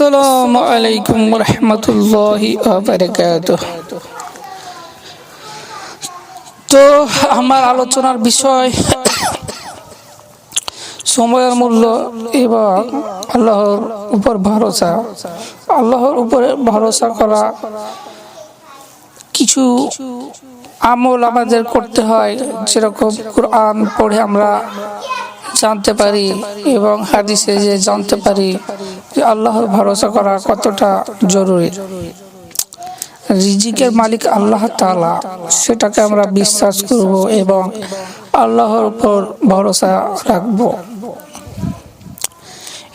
আসসালামু আলাইকুম রহমতুল্লাহি তো আমার আলোচনার বিষয় সময়ের মূল্য এবং আল্লাহর উপর ভরসা। আল্লাহর উপরে ভরসা করা কিছু আমল আমাদের করতে হয়, যেরকম কোরআন পড়ে আমরা জানতে পারি এবং হাদিসে যে জানতে পারি। যে আল্লাহর ভরসা করা কতটা জরুরি। রিজিকের মালিক আল্লাহ তালা সেটাকে আমরা বিশ্বাস করব এবং আল্লাহর উপর ভরসা রাখব।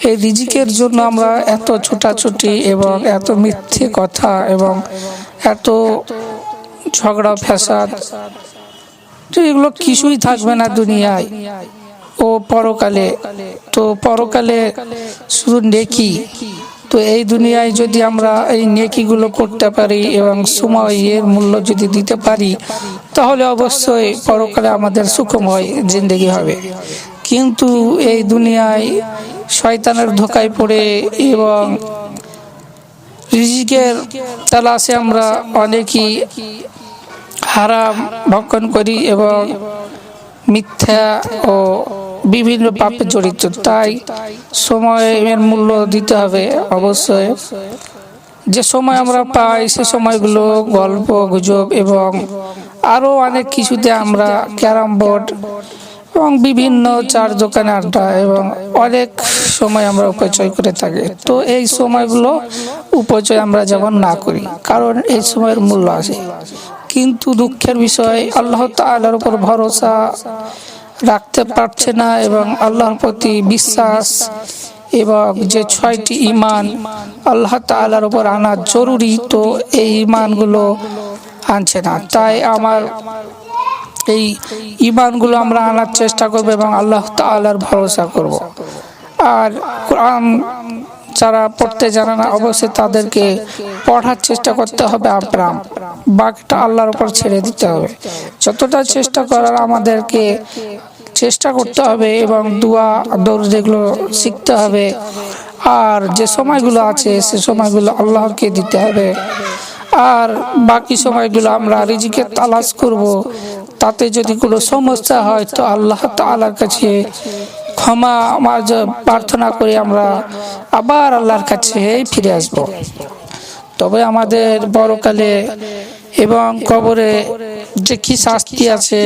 এই রিজিকের জন্য আমরা এত ছোটাছুটি এবং এত মিথ্যে কথা এবং এত ঝগড়া, ফ্যাসাদ এগুলো কিছুই থাকবে না দুনিয়ায়। ও পরকালে, তো পরকালে শুধু নেকি। তো এই দুনিয়ায় যদি আমরা এই নেকিগুলো করতে পারি এবং সময়ের মূল্য যদি দিতে পারি, তাহলে অবশ্যই পরকালে আমাদের সুখময় জিন্দগি হবে। কিন্তু এই দুনিয়ায় শয়তানের ধোকায় পড়ে এবং রিজিকের তালাশে আমরা অনেকই হারাম ভক্ষণ করি এবং মিথ্যা ও বিভিন্ন পাপে জড়িত তাই সময়ের মূল্য দিতে হবে অবশ্যই। যে সময় আমরা পাই সে সময়গুলো গল্প গুজব এবং আরও অনেক কিছুতে আমরা ক্যারাম বোর্ড এবং বিভিন্ন চার দোকানে আড্ডা এবং অনেক সময় আমরা উপচয় করে থাকি। তো এই সময়গুলো উপচয় আমরা যেমন না করি কারণ এই সময়ের মূল্য আছে। কিন্তু দুঃখের বিষয় আল্লাহ তালার উপর ভরসা রাখতে পারছে না এবং আল্লাহর প্রতি বিশ্বাস এবং যে ছয়টি ইমান আল্লাহ তালার উপর আনা জরুরি তো এই ইমানগুলো আনছে না। তাই আমার এই ইমানগুলো আমরা আনার চেষ্টা করব এবং আল্লাহ তালার ভরসা করব। আর কোরআন যারা পড়তে জানে না, অবশ্যই তাদেরকে পড়ার চেষ্টা করতে হবে আপ্রাম বাকিটা আল্লাহর উপর ছেড়ে দিতে হবে। যতটা চেষ্টা করার আমাদেরকে চেষ্টা করতে হবে এবং দোয়া দৌড় যেগুলো শিখতে হবে। আর যে সময়গুলো আছে সে সময়গুলো আল্লাহকে দিতে হবে। আর বাকি সময়গুলো আমরা রিজিকে তালাশ করব। তাতে যদি কোনো সমস্যা হয় তো আল্লাহ তালার কাছে ক্ষমা আমার প্রার্থনা করে আমরা আবার আল্লাহর কাছে ফিরে আসব। তবে আমাদের বড়কালে এবং কবরে যে কি শাস্তি আছে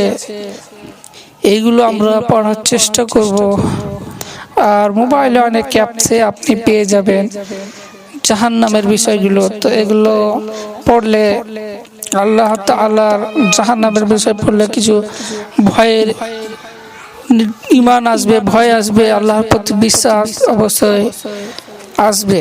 এইগুলো আমরা পড়ার চেষ্টা করব। আর মোবাইলে অনেক অ্যাপসে আপনি পেয়ে যাবেন। জাহান নামের বিষয়গুলো। তো এগুলো পড়লে আল্লাহ তাল্লাহর জাহান নামের বিষয় পড়লে কিছু ভয়ের ইমান আসবে, ভয় আসবে, আল্লাহর প্রতি বিশ্বাস অবশ্যই আসবে।